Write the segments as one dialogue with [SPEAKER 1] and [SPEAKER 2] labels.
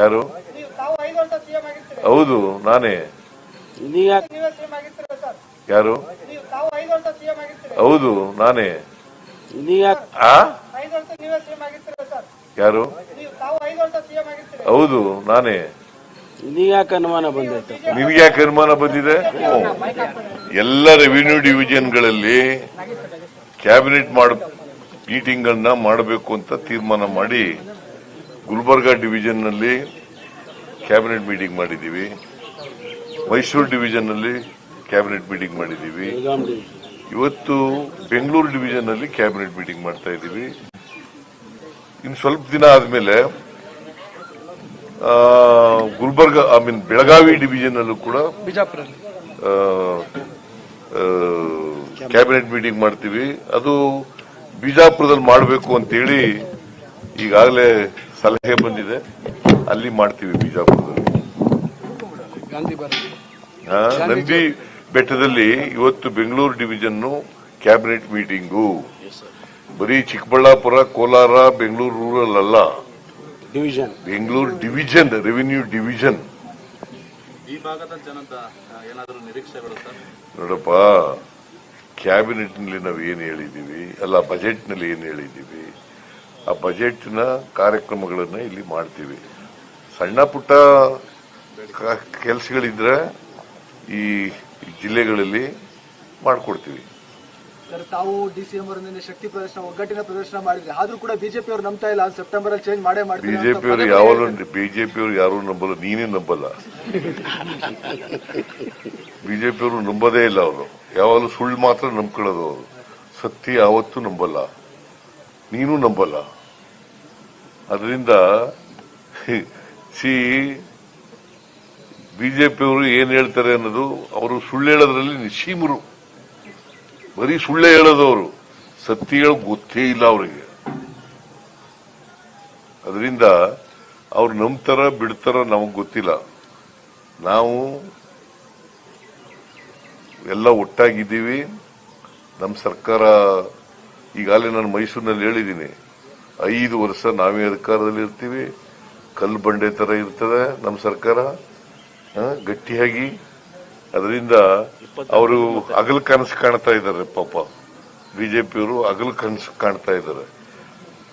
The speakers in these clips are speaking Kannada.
[SPEAKER 1] ಯಾರು? ಹೌದು ನಾನೇ. ಯಾರು? ಹೌದು ನಾನೇ. ಯಾರು? ಹೌದು ನಾನೇ.
[SPEAKER 2] ನೀವ್ಯಾಕ ಅನುಮಾನ ಬಂದೈತೆ
[SPEAKER 1] ನಿನ್ಗೆ ಯಾಕೆ ಅನುಮಾನ ಬಂದಿದೆ. ಎಲ್ಲ ರೆವಿನ್ಯೂ ಡಿವಿಷನ್ಗಳಲ್ಲಿ ಕ್ಯಾಬಿನೆಟ್ ಮಾಡ ಮೀಟಿಂಗ್ ಅನ್ನ ಮಾಡಬೇಕು ಅಂತ ತೀರ್ಮಾನ ಮಾಡಿ ಗುಲ್ಬರ್ಗಾ ಡಿವಿಷನ್ನಲ್ಲಿ ಕ್ಯಾಬಿನೆಟ್ ಮೀಟಿಂಗ್ ಮಾಡಿದ್ದೀವಿ. ಮೈಸೂರು ಡಿವಿಷನ್ನಲ್ಲಿ ಕ್ಯಾಬಿನೆಟ್ ಮೀಟಿಂಗ್
[SPEAKER 2] ಮಾಡಿದ್ದೀವಿ.
[SPEAKER 1] ಇವತ್ತು ಬೆಂಗಳೂರು ಡಿವಿಷನ್ನಲ್ಲಿ ಕ್ಯಾಬಿನೆಟ್ ಮೀಟಿಂಗ್ ಮಾಡ್ತಾ ಇದ್ದೀವಿ. ಇನ್ನು ಸ್ವಲ್ಪ ದಿನ ಆದಮೇಲೆ Gulbarga I mean Belagavi division ಅಲ್ಲೂ ಕೂಡ ಕ್ಯಾಬಿನೆಟ್ ಮೀಟಿಂಗ್ ಮಾಡ್ತೀವಿ. ಅದು ಬಿಜಾಪುರದಲ್ಲಿ ಮಾಡಬೇಕು ಅಂತೇಳಿ ಈಗಾಗಲೇ ಸಲಹೆ ಬಂದಿದೆ. ಅಲ್ಲಿ ಮಾಡ್ತೀವಿ ಬಿಜಾಪುರದಲ್ಲಿ. ನಂದಿ ಬೆಟ್ಟದಲ್ಲಿ ಇವತ್ತು ಬೆಂಗಳೂರು ಡಿವಿಷನ್ ಕ್ಯಾಬಿನೆಟ್ ಮೀಟಿಂಗು. ಬರೀ ಚಿಕ್ಕಬಳ್ಳಾಪುರ ಕೋಲಾರ ಬೆಂಗಳೂರು ರೂರಲ್ ಅಲ್ಲ.
[SPEAKER 2] Division
[SPEAKER 1] Bengaluru division revenue division
[SPEAKER 3] ಈ ಭಾಗದ ಜನದ ಏನಾದರೂ ನಿರೀಕ್ಷೆಗಳು ಸರ್
[SPEAKER 1] ನೋಡಪ್ಪ ಕ್ಯಾಬಿನೆಟ್ನಲ್ಲಿ ನಾವು ಏನ್ ಹೇಳಿದೀವಿ? ಅಲ್ಲ ಬಜೆಟ್ನಲ್ಲಿ ಏನ್ ಹೇಳಿದೀವಿ? ಆ ಬಜೆಟ್ನ ಕಾರ್ಯಕ್ರಮಗಳನ್ನ ಇಲ್ಲಿ ಮಾಡ್ತೀವಿ. ಸಣ್ಣ ಪುಟ್ಟ ಕೆಲಸಗಳಿದ್ರೆ ಈ ಜಿಲ್ಲೆಗಳಲ್ಲಿ ಮಾಡಿಕೊಡ್ತೀವಿ.
[SPEAKER 4] ಸರ್ ತಾವು ಅವರ ನಿನ್ನೆ ಶಕ್ತಿ ಪ್ರದರ್ಶನ ಒಗ್ಗಟ್ಟಿನ ಪ್ರದರ್ಶನ ಮಾಡಿದ್ರೆ. ಆದ್ರೂ ಕೂಡ ಬಿಜೆಪಿ ಅವರು ನಂಬ್ತಾ ಇಲ್ಲ ಸೆಪ್ಟೆಂಬರ್ ಅಲ್ಲಿ ಚೇಂಜ್ ಮಾಡೇ
[SPEAKER 1] ಮಾಡಿ
[SPEAKER 4] ಬಿಜೆಪಿ ಅವರು
[SPEAKER 1] ಯಾವಾಗ
[SPEAKER 4] ಬಿಜೆಪಿ
[SPEAKER 1] ಅವರು ಯಾರು ನಂಬಲ್ಲ ನೀನೇ ನಂಬಲ್ಲ. ಬಿಜೆಪಿ ಅವರು ನಂಬೋದೇ ಇಲ್ಲ ಅವರು. ಯಾವಾಗಲೂ ಸುಳ್ಳು ಮಾತ್ರ ನಂಬ್ಕೊಳ್ಳೋದು ಅವರು. ಸತ್ಯ ಯಾವತ್ತೂ ನಂಬಲ್ಲ. ನೀನು ನಂಬಲ್ಲ. ಅದರಿಂದ ಸಿ ಬಿಜೆಪಿಯವರು ಏನ್ ಹೇಳ್ತಾರೆ ಅನ್ನೋದು ಅವರು ಸುಳ್ಳು ಹೇಳೋದ್ರಲ್ಲಿ ನಿಶೀಮರು ಬರೀ ಸುಳ್ಳೇ ಹೇಳೋದು ಅವರು. ಸತ್ಯ ಹೇಳ ಗೊತ್ತೇ ಇಲ್ಲ ಅವರಿಗೆ. ಅದರಿಂದ ಅವ್ರು ನಂಬ್ತಾರ, ಬಿಡ್ತಾರ ನಮಗ್ ಗೊತ್ತಿಲ್ಲ. ನಾವು ಎಲ್ಲ ಒಟ್ಟಾಗಿದ್ದೀವಿ. ನಮ್ಮ ಸರ್ಕಾರ ಈಗಾಗಲೇ ನಾನು ಮೈಸೂರಿನಲ್ಲಿ ಹೇಳಿದ್ದೀನಿ. ಐದು ವರ್ಷ ನಾವೇ ಅಧಿಕಾರದಲ್ಲಿ ಇರ್ತೀವಿ. ಕಲ್ಲು ಬಂಡೆ ತರ ಇರ್ತದೆ ನಮ್ಮ ಸರ್ಕಾರ. ಗಟ್ಟಿಯಾಗಿ. ಅದರಿಂದ ಅವರು ಅಗಲ ಕನಸು ಕಾಣ್ತಾ ಇದ್ದಾರೆ ಪಾಪ. ಬಿಜೆಪಿಯವರು ಅಗಲ ಕನಸು ಕಾಣ್ತಾ ಇದ್ದಾರೆ.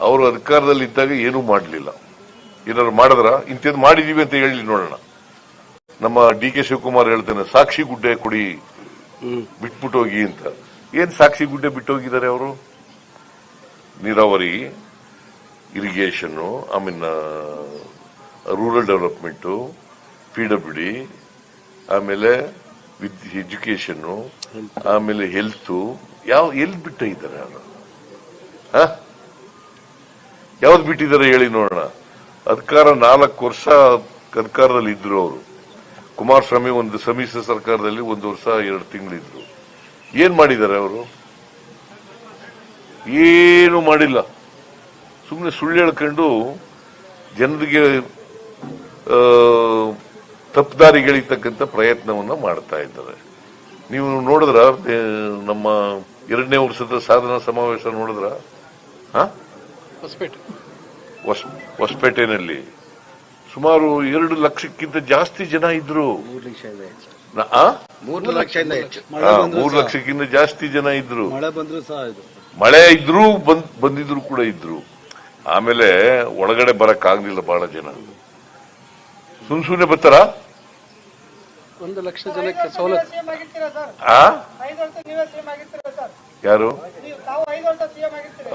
[SPEAKER 1] ಅವರು ಅಧಿಕಾರದಲ್ಲಿ ಇದ್ದಾಗ ಏನೂ ಮಾಡಲಿಲ್ಲ. ಏನಾದ್ರು ಮಾಡಿದ್ರ? ಇಂಥದ್ದು ಮಾಡಿದೀವಿ ಅಂತ ಹೇಳಿ ನೋಡೋಣ. ನಮ್ಮ ಡಿ ಕೆ ಶಿವಕುಮಾರ್ ಹೇಳ್ತಾನೆ ಸಾಕ್ಷಿ ಗುಡ್ಡೆ ಕೊಡಿ ಬಿಟ್ಬಿಟ್ಟು ಹೋಗಿ ಅಂತ. ಏನ್ ಸಾಕ್ಷಿ ಗುಡ್ಡೆ ಬಿಟ್ಟು ಹೋಗಿದ್ದಾರೆ ಅವರು? ನೀರಾವರಿ irrigation I mean rural development P W D ಆಮೇಲೆ ವಿದ್ ಎಜುಕೇಷನ್ನು ಆಮೇಲೆ ಹೆಲ್ತ್ ಯಾವ ಎಲ್ಲಿ ಬಿಟ್ಟ ಇದ್ದಾರೆ ಅವರು ಯಾವ್ದು ಬಿಟ್ಟಿದ್ದಾರೆ ಹೇಳಿ ನೋಡೋಣ. ಅಧಿಕಾರ ನಾಲ್ಕು ವರ್ಷ ಅಧಿಕಾರದಲ್ಲಿ ಇದ್ರು ಅವರು. ಕುಮಾರಸ್ವಾಮಿ ಒಂದು ಸಮ್ಮಿಶ್ರ ಸರ್ಕಾರದಲ್ಲಿ ಒಂದು ವರ್ಷ ಎರಡು ತಿಂಗಳಿದ್ರು. ಏನ್ ಮಾಡಿದ್ದಾರೆ ಅವರು? ಏನು ಮಾಡಿಲ್ಲ. ಸುಮ್ಮನೆ ಸುಳ್ಳು ಹೇಳ್ಕೊಂಡು ಜನರಿಗೆ ಆ, ಪ್ರಯತ್ನವನ್ನು ಪ್ರಯತ್ನವನ್ನ ಮಾಡ್ತಾ ಇದ್ದಾರೆ. ನೀವು ನೋಡಿದ್ರ? ನಮ್ಮ ಎರಡನೇ ವರ್ಷದ ಸಾಧನಾ ಸಮಾವೇಶ ನೋಡಿದ್ರ? ಹೊಸಪೇಟೆನಲ್ಲಿ. ಸುಮಾರು ಎರಡು ಲಕ್ಷಕ್ಕಿಂತ ಜಾಸ್ತಿ ಜನ ಇದ್ರು.
[SPEAKER 2] ಮೂರು
[SPEAKER 1] ಲಕ್ಷಕ್ಕಿಂತ ಜಾಸ್ತಿ ಜನ ಇದ್ರು.
[SPEAKER 2] ಮಳೆ
[SPEAKER 1] ಇದ್ರೂ ಬಂದ್ ಬಂದಿದ್ರು ಕೂಡ ಇದ್ರು. ಆಮೇಲೆ ಒಳಗಡೆ ಬರಕ್ ಆಗ್ಲಿಲ್ಲ ಬಹಳ ಜನ. ಸುಮ್ ಸುಮ್ನೆ ಬರ್ತಾರ?
[SPEAKER 5] ಒಂದು ಲಕ್ಷ ಜನಕ್ಕೆ ಸವಲತ್ತು.
[SPEAKER 1] ಯಾರು?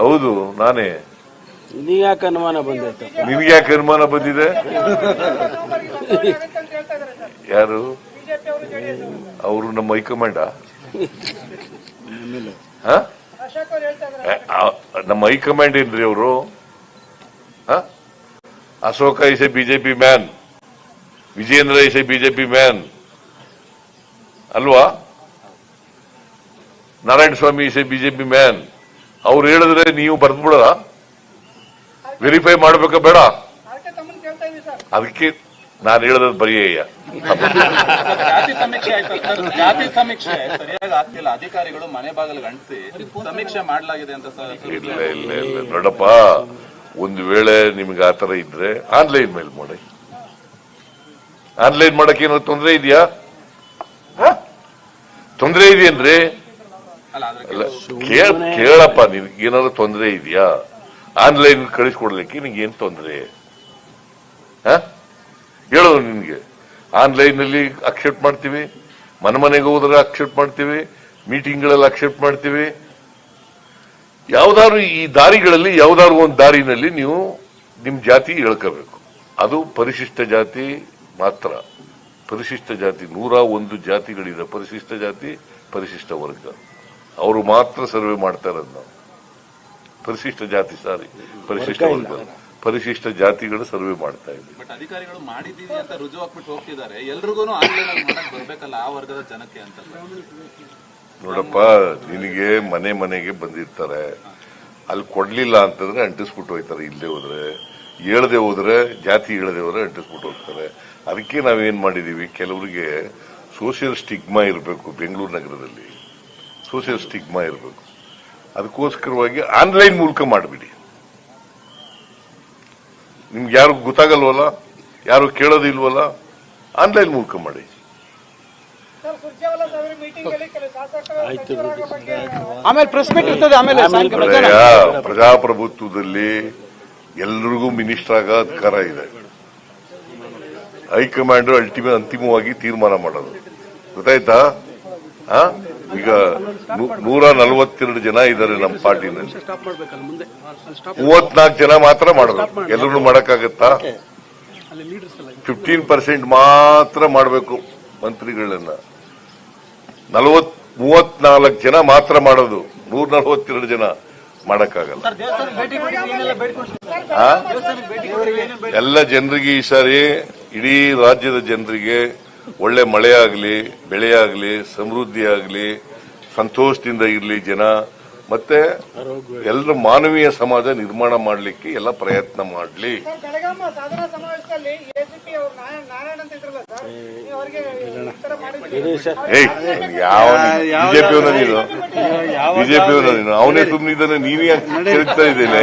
[SPEAKER 2] ಹೌದು
[SPEAKER 1] ನಾನೇ.
[SPEAKER 2] ಯಾಕೆ ಅನುಮಾನ ಬಂದೈತೆ
[SPEAKER 1] ನಿನ್ಗೆ ಯಾಕೆ ಅನುಮಾನ ಬಂದಿದೆ?
[SPEAKER 5] ಆಗುತ್ತೆ ಅಂತ ಹೇಳ್ತಾ ಇದ್ದಾರೆ ಸರ್.
[SPEAKER 1] ಯಾರು?
[SPEAKER 5] ಅವರು
[SPEAKER 1] ನಮ್ಮ ಹೈಕಮಾಂಡ?
[SPEAKER 2] ಆಮೇಲೆ
[SPEAKER 5] ಅಶೋಕ್ ಅವರು ಹೇಳ್ತಾ ಇದ್ದಾರೆ
[SPEAKER 1] ನಮ್ಮ ಹೈಕಮಾಂಡ್ ಏನ್ರಿ ಅವರು? Ashoka is a BJP man Vijayendra is a BJP man ಅಲ್ವಾ? Narayana Swamy is a BJP man ಅವ್ರು ಹೇಳಿದ್ರೆ ನೀವು ಬರ್ದ್ಬಿಡ ವೆರಿಫೈ ಮಾಡಬೇಕಾ ಬೇಡ?
[SPEAKER 5] ಅದಕ್ಕೆ
[SPEAKER 1] ನಾನು ಹೇಳದ್ ಬರೀಯ್ಯ
[SPEAKER 3] ಜಾತಿ ಸಮೀಕ್ಷೆ ಆಯ್ತು. ಸರ್ ಜಾತಿ ಸಮೀಕ್ಷೆ ಸರಿಯಾಗಿ ಆಗ್ತಿಲ್ಲ. ಅಧಿಕಾರಿಗಳು ಮನೆ ಬಾಗಿಲು ಅಂಟಿಸಿ ಸಮೀಕ್ಷೆ ಮಾಡಲಾಗಿದೆ ಅಂತ ಸರ್
[SPEAKER 1] ಇಲ್ಲ ಇಲ್ಲ ಇಲ್ಲ ನೋಡಪ್ಪ ಒಂದು ವೇಳೆ ನಿಮ್ಗೆ ಆತರ ಇದ್ರೆ ಆನ್ಲೈನ್ ಮೇಲೆ ಮಾಡಿ. ಆನ್ಲೈನ್ ಮಾಡಕ್ಕೆ ಏನೋ ತೊಂದರೆ ಇದೆಯಾ? ತೊಂದರೆ ಇದೆಯೇನ್ರಿ? ಕೇಳ್. ಕೇಳಪ್ಪ ನಿನ್ಗೆ ಏನಾದ್ರು ತೊಂದರೆ ಇದೆಯಾ? ಆನ್ಲೈನ್ ಕಳಿಸ್ಕೊಡ್ಲಿಕ್ಕೆ ನಿಂಗೆ ಏನ್ ತೊಂದರೆ ಹೇಳು ನಿಮಗೆ. ಆನ್ಲೈನ್ನಲ್ಲಿ ಅಕ್ಸೆಪ್ಟ್ ಮಾಡ್ತೀವಿ ಮನೆ ಮನೆಗೆ ಹೋದ್ರೆ ಅಕ್ಸೆಪ್ಟ್ ಮಾಡ್ತೀವಿ ಮೀಟಿಂಗ್ಗಳಲ್ಲಿ ಅಕ್ಸೆಪ್ಟ್ ಮಾಡ್ತೀವಿ. ಯಾವ್ದಾದ್ರು ಈ ದಾರಿಗಳಲ್ಲಿ ಯಾವ್ದಾದ್ರು ಒಂದು ದಾರಿನಲ್ಲಿ ನೀವು ನಿಮ್ ಜಾತಿ ಹೇಳ್ಕೋಬೇಕು. ಅದು ಪರಿಶಿಷ್ಟ ಜಾತಿ ಮಾತ್ರ. ಪರಿಶಿಷ್ಟ ಜಾತಿ ನೂರ ಒಂದು ಜಾತಿಗಳಿದೆ. ಪರಿಶಿಷ್ಟ ಜಾತಿ ಪರಿಶಿಷ್ಟ ವರ್ಗ. ಅವರು ಮಾತ್ರ ಸರ್ವೆ ಮಾಡ್ತಾ ಇರೋದು ನಾವು. ಪರಿಶಿಷ್ಟ ಜಾತಿ ಸಾರಿ ಪರಿಶಿಷ್ಟ ವರ್ಗ ಪರಿಶಿಷ್ಟ ಜಾತಿಗಳು ಸರ್ವೆ ಮಾಡ್ತಾ ಇದ್ದೀವಿ.
[SPEAKER 3] ಬಟ್ ಅಧಿಕಾರಿಗಳು ಮಾಡಿದೀವಿ ಅಂತ ರುಜು ಹಾಕ್ಬಿಟ್ಟು ಹೋಗ್ತಿದ್ದಾರೆ ಎಲ್ರಿಗೂ ಬರ್ಬೇಕಲ್ಲ ಆ ವರ್ಗದ ಜನಕ್ಕೆ ಅಂತ.
[SPEAKER 1] ನೋಡಪ್ಪ ನಿನಗೆ ಮನೆ ಮನೆಗೆ ಬಂದಿರ್ತಾರೆ. ಅಲ್ಲಿ ಕೊಡ್ಲಿಲ್ಲ ಅಂತಂದ್ರೆ ಅಂಟಿಸ್ಬಿಟ್ಟು ಹೋಯ್ತಾರೆ ಇಲ್ಲದೆ ಹೋದ್ರೆ. ಹೇಳದೆ ಹೋದ್ರೆ ಜಾತಿ ಹೇಳದೆ ಹೋದ್ರೆ ಅಂಟಿಸ್ಬಿಟ್ಟು ಹೋಗ್ತಾರೆ. ಅದಕ್ಕೆ ನಾವೇನ್ ಮಾಡಿದೀವಿ ಕೆಲವರಿಗೆ ಸೋಷಿಯಲ್ ಸ್ಟಿಗ್ಮಾ ಇರಬೇಕು ಬೆಂಗಳೂರು ನಗರದಲ್ಲಿ. ಸೋಷಿಯಲ್ ಸ್ಟಿಗ್ಮಾ ಇರಬೇಕು. ಅದಕ್ಕೋಸ್ಕರವಾಗಿ ಆನ್ಲೈನ್ ಮೂಲಕ ಮಾಡಿಬಿಡಿ. ನಿಮ್ಗೆ ಯಾರು ಗೊತ್ತಾಗಲ್ವಲ್ಲ? ಯಾರು ಕೇಳೋದಿಲ್ವಲ್ಲ? ಆನ್ಲೈನ್ ಮೂಲಕ ಮಾಡಿ.
[SPEAKER 5] ಆಮೇಲೆ ಪ್ರೆಸ್ ಮೀಟ್ ಇರ್ತದೆ ಆಮೇಲೆ
[SPEAKER 1] ಪ್ರಜಾಪ್ರಭುತ್ವದಲ್ಲಿ ಎಲ್ರಿಗೂ ಮಿನಿಸ್ಟರ್ ಆಗ ಅಧಿಕಾರ ಇದೆ. ಹೈಕಮಾಂಡ್ ಅಲ್ಟಿಮೇಟ್ ಅಂತಿಮವಾಗಿ ತೀರ್ಮಾನ ಮಾಡೋದು. ಗೊತ್ತಾಯ್ತಾ? ಆ? ಈಗ ನೂರ ನಲವತ್ತೆರಡು ಜನ ಇದ್ದಾರೆ ನಮ್ಮ ಪಾರ್ಟಿನಲ್ಲಿ. ಮೂವತ್ನಾಲ್ಕು ಜನ ಮಾತ್ರ ಮಾಡಬೇಕು ಎಲ್ಲರೂ ಮಾಡಕ್ಕಾಗತ್ತಾ. ಫಿಫ್ಟೀನ್ ಪರ್ಸೆಂಟ್ ಮಾತ್ರ ಮಾಡಬೇಕು ಮಂತ್ರಿಗಳನ್ನ. ನಲವತ್ ಮೂವತ್ನಾಲ್ಕು ಜನ ಮಾತ್ರ ಮಾಡೋದು. ನೂರ ನಲವತ್ತೆರಡು ಜನ ಮಾಡಕ್ಕಾಗಲ್ಲ? ಎಲ್ಲ ಜನರಿಗೆ ಈ ಸಾರಿ ಇಡೀ ರಾಜ್ಯದ ಜನರಿಗೆ ಒಳ್ಳೆ ಮಳೆ ಆಗಲಿ ಸಮೃದ್ಧಿಯಾಗಲಿ ಆಗಲಿ ಸಮೃದ್ಧಿ ಆಗಲಿ ಸಂತೋಷದಿಂದ ಇರಲಿ ಜನ ಮತ್ತೆ ಎಲ್ಲರ ಮಾನವೀಯ ಸಮಾಜ ನಿರ್ಮಾಣ ಮಾಡಲಿಕ್ಕೆ ಎಲ್ಲ ಪ್ರಯತ್ನ ಮಾಡಲಿ.
[SPEAKER 6] ಸರ್ ಬೆಳಗಾಮ ಸಾಧನಾ ಸಮಾವೇಶದಲ್ಲಿ ಎಸಿಪಿ ಅವರು ನಾರಾಯಣ ಅಂತ ಸರ್ ನೀವು ಅವರಿಗೆ ಉತ್ತರ ಮಾಡಿದ್ರಿ
[SPEAKER 2] ಇರಿ ಸರ್.
[SPEAKER 1] ಏಯ್ ಯಾವ ಬಿಜೆಪಿ ಅವನ ನೀನು? ಬಿಜೆಪಿ ಅವನ ನೀನು? ಅವನೇ ಸುಮ್ಮನಿದ್ದಾನೆ ನೀನೇ ಹೇಳ್ತಾ ಇದ್ದೇನೆ